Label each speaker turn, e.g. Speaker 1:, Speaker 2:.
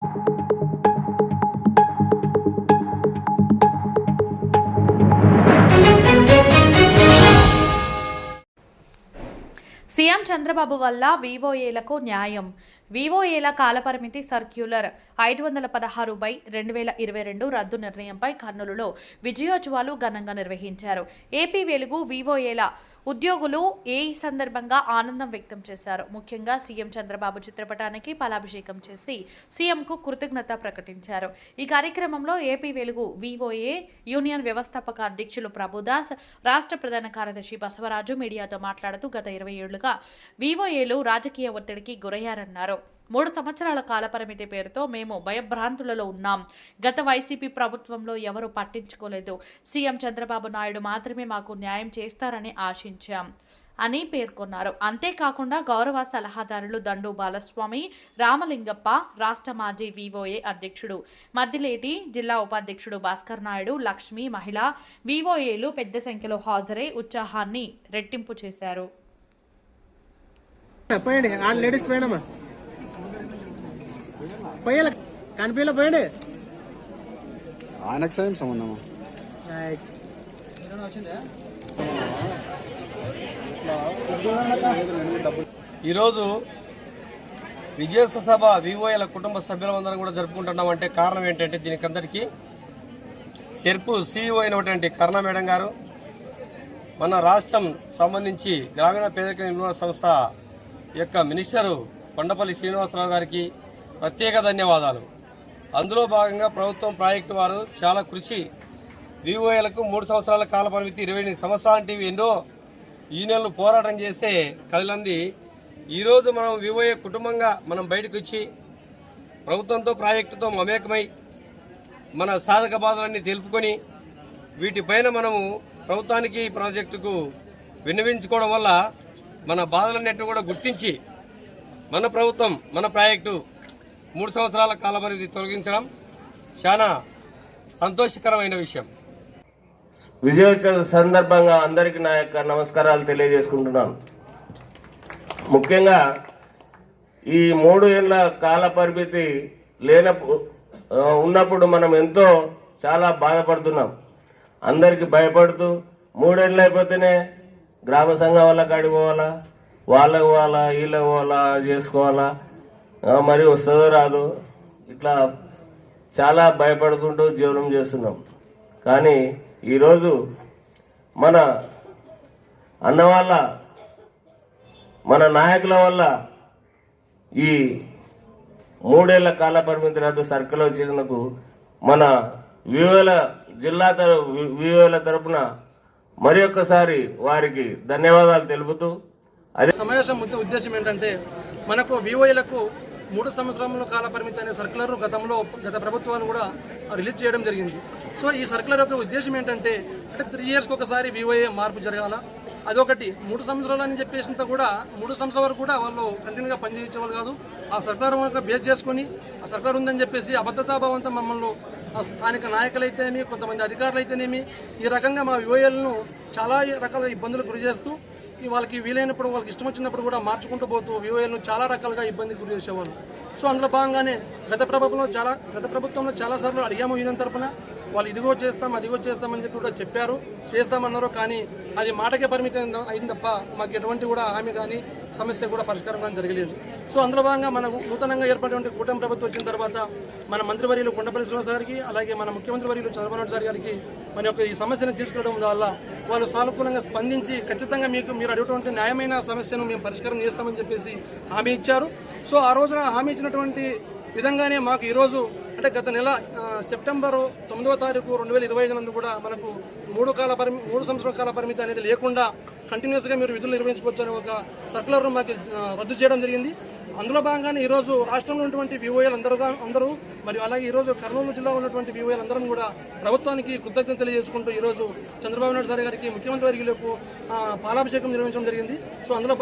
Speaker 1: CM Chandrababu వల్ల వివోఏలకు న్యాయం. వివోఏల కాలపరిమితి సర్క్యులర్. ఐదు వందల పదహారు బై రెండు వేల ఇరవై రెండు రద్దు నిర్ణయంపై కర్నూలులో విజయోత్సవాలు ఘనంగా నిర్వహించారు. ఏపీ వెలుగు వివోఏల ఉద్యోగులు ఏ సందర్భంగా ఆనందం వ్యక్తం చేశారు? ముఖ్యంగా సీఎం చంద్రబాబు చిత్రపటానికి పాలాభిషేకం చేసి సీఎంకు కృతజ్ఞత ప్రకటించారు. ఈ కార్యక్రమంలో ఏపీ వెలుగు వివోఏ యూనియన్ వ్యవస్థాపక అధ్యక్షులు ప్రభుదాస్ రాష్ట్ర ప్రధాన కార్యదర్శి బసవరాజు మీడియాతో మాట్లాడుతూ గత ఇరవై ఏళ్ళుగా వివోఏలు రాజకీయ ఒత్తిడికి గురయ్యారన్నారు. మూడు సంవత్సరాల కాలపరిమితి పేరుతో మేము భయభ్రాంతులలో ఉన్నాం. గత వైసీపీ ప్రభుత్వంలో ఎవరూ పట్టించుకోలేదు. సీఎం చంద్రబాబు నాయుడు మాత్రమే మాకు న్యాయం చేస్తారని ఆశించాం అని పేర్కొన్నారు. అంతేకాకుండా గౌరవ సలహాదారులు దండు బాలస్వామి రామలింగప్ప రాష్ట్ర మాజీ వివోఏ అధ్యక్షుడు మద్దిలేటి జిల్లా ఉపాధ్యక్షుడు భాస్కర్ నాయుడు లక్ష్మి మహిళ వివోఏలు పెద్ద సంఖ్యలో హాజరై ఉత్సాహాన్ని రెట్టింపు చేశారు
Speaker 2: పోయండి ఆ లేడీస్ పోయండమ్మా పోయాల కనిపించలే పోయండి
Speaker 3: ఆయనకు సేమ్ సంబంధమా
Speaker 2: రైట్.
Speaker 4: ఈరోజు విజయోత్సవ సభ వివోఏల కుటుంబ సభ్యులందరం కూడా జరుపుకుంటున్నాం అంటే కారణం ఏంటంటే దీనికి అందరికీ సెర్పు సీఈఓ అయినటువంటి కరుణ మేడం గారు మన రాష్ట్రం సంబంధించి గ్రామీణ పేదరిక నిర్మూలన సంస్థ యొక్క మినిస్టరు కొండపల్లి శ్రీనివాసరావు గారికి ప్రత్యేక ధన్యవాదాలు. అందులో భాగంగా ప్రభుత్వం ప్రాజెక్టు వారు చాలా కృషి. వివోఏలకు మూడు సంవత్సరాల కాల పరిమితి ఇరవై ఎనిమిది సంవత్సరాలంటివి ఎన్నో యూనియన్లు పోరాటం చేస్తే కదిలంది. ఈరోజు మనం వివోఏ కుటుంబంగా మనం బయటకు వచ్చి ప్రభుత్వంతో ప్రాజెక్టుతో మమేకమై మన సాధక బాధలన్నీ తెలుపుకొని వీటిపైన మనము ప్రభుత్వానికి ప్రాజెక్టుకు విన్నవించుకోవడం వల్ల మన బాధలన్నింటినీ కూడా గుర్తించి మన ప్రభుత్వం మన ప్రాజెక్టు మూడు సంవత్సరాల కాలపరిమితి తొలగించడం చాలా సంతోషకరమైన విషయం.
Speaker 5: విజయోత్సవ సందర్భంగా అందరికీ నా యొక్క నమస్కారాలు తెలియజేసుకుంటున్నాను. ముఖ్యంగా ఈ మూడు ఏళ్ళ కాల పరిమితి లేనప్పుడు ఉన్నప్పుడు మనం ఎంతో చాలా బాధపడుతున్నాం. అందరికీ భయపడుతూ మూడేళ్ళు అయిపోతేనే గ్రామ సంఘం వాళ్ళ కాడికి పోవాలా వాళ్ళకి పోవాలా వీళ్ళకి పోవాలా చేసుకోవాలా మరి వస్తుందో రాదు ఇట్లా చాలా భయపడుకుంటూ జీవనం చేస్తున్నాం. కానీ ఈరోజు మన అన్న వాళ్ళ మన నాయకుల వల్ల ఈ మూడేళ్ళ కాల పరిమితి రద్దు సర్కిల్ వచ్చినందుకు మన వివేల జిల్లా తర వివేల తరపున మరి ఒక్కసారి వారికి ధన్యవాదాలు తెలుపుతూ అదే
Speaker 6: సమావేశం ముందు ఉద్దేశం ఏంటంటే మనకు వివోలకు మూడు సంవత్సరముల కాల పరిమితి అనే సర్కులర్ గతంలో గత ప్రభుత్వాలు కూడా రిలీజ్ చేయడం జరిగింది. సో ఈ సర్కులర్ యొక్క ఉద్దేశం ఏంటంటే అంటే త్రీ ఇయర్స్కి ఒకసారి వివోఏ మార్పు జరగాల. అదొకటి. మూడు సంవత్సరాలు అని చెప్పేసినంత కూడా మూడు సంవత్సరాల వరకు కూడా వాళ్ళు కంటిన్యూగా పనిచేయించేవాళ్ళు కాదు. ఆ సర్కార్ బేస్ చేసుకొని ఆ సర్కార్ ఉందని చెప్పేసి అబద్ధతాభావంతో మమ్మల్ని ఆ స్థానిక నాయకులైతేనేమి కొంతమంది అధికారులు అయితేనేమి ఈ రకంగా మా వివోఏలను చాలా రకాల ఇబ్బందులకు గురి చేస్తూ వాళ్ళకి వీలైనప్పుడు వాళ్ళకి ఇష్టం వచ్చినప్పుడు కూడా మార్చుకుంటూ పోతూ వివోఏలను చాలా రకాలుగా ఇబ్బందికి గురి చేసేవాళ్ళు. సో అందులో భాగంగానే గత ప్రభుత్వంలో చాలా గత ప్రభుత్వంలో చాలాసార్లు అడిగాము యూనియన్ తరపున. వాళ్ళు ఇదిగో చేస్తాం అదిగో చేస్తామని చెప్పి కూడా చెప్పారు. చేస్తామన్నారు కానీ అది మాటకే పరిమితం అయింది తప్ప మాకు ఎటువంటి కూడా హామీ కానీ సమస్య కూడా పరిష్కారం కానీ జరగలేదు. సో అందులో భాగంగా మనకు నూతనంగా ఏర్పడినటువంటి కూటమి ప్రభుత్వం వచ్చిన తర్వాత మన మంత్రివర్యులు కొండపల్లి శ్రీనివాస గారికి అలాగే మన ముఖ్యమంత్రి వర్యులు చంద్రబాబు నాయుడు గారికి మన యొక్క ఈ సమస్యను తీసుకురావడం వల్ల వాళ్ళు సానుకూలంగా స్పందించి ఖచ్చితంగా మీకు మీరు అడిగినటువంటి న్యాయమైన సమస్యను మేము పరిష్కారం చేస్తామని చెప్పేసి హామీ ఇచ్చారు. సో ఆ రోజున హామీ ఇచ్చినటువంటి విధంగానే మాకు ఈరోజు అంటే గత నెల సెప్టెంబర్ తొమ్మిదవ తారీఖు రెండు వేల ఇరవై ఐదు నందు కూడా మనకు మూడు కాల పరిమి మూడు సంవత్సరాల కాల పరిమితి అనేది లేకుండా కంటిన్యూస్గా మీరు విధులు నిర్వహించుకోవచ్చు అనే ఒక సర్కులర్ మాకు రద్దు చేయడం జరిగింది. అందులో భాగంగానే ఈరోజు రాష్ట్రంలో ఉన్నటువంటి వివోఏలు అందరూ అందరూ మరియు అలాగే ఈరోజు కర్నూలు జిల్లా ఉన్నటువంటి వివోఏలు అందరం కూడా ప్రభుత్వానికి కృతజ్ఞత తెలియజేసుకుంటూ ఈరోజు చంద్రబాబు నాయుడు సార్ గారికి ముఖ్యమంత్రి వర్యులకు పాలాభిషేకం నిర్వహించడం జరిగింది. సో అందులో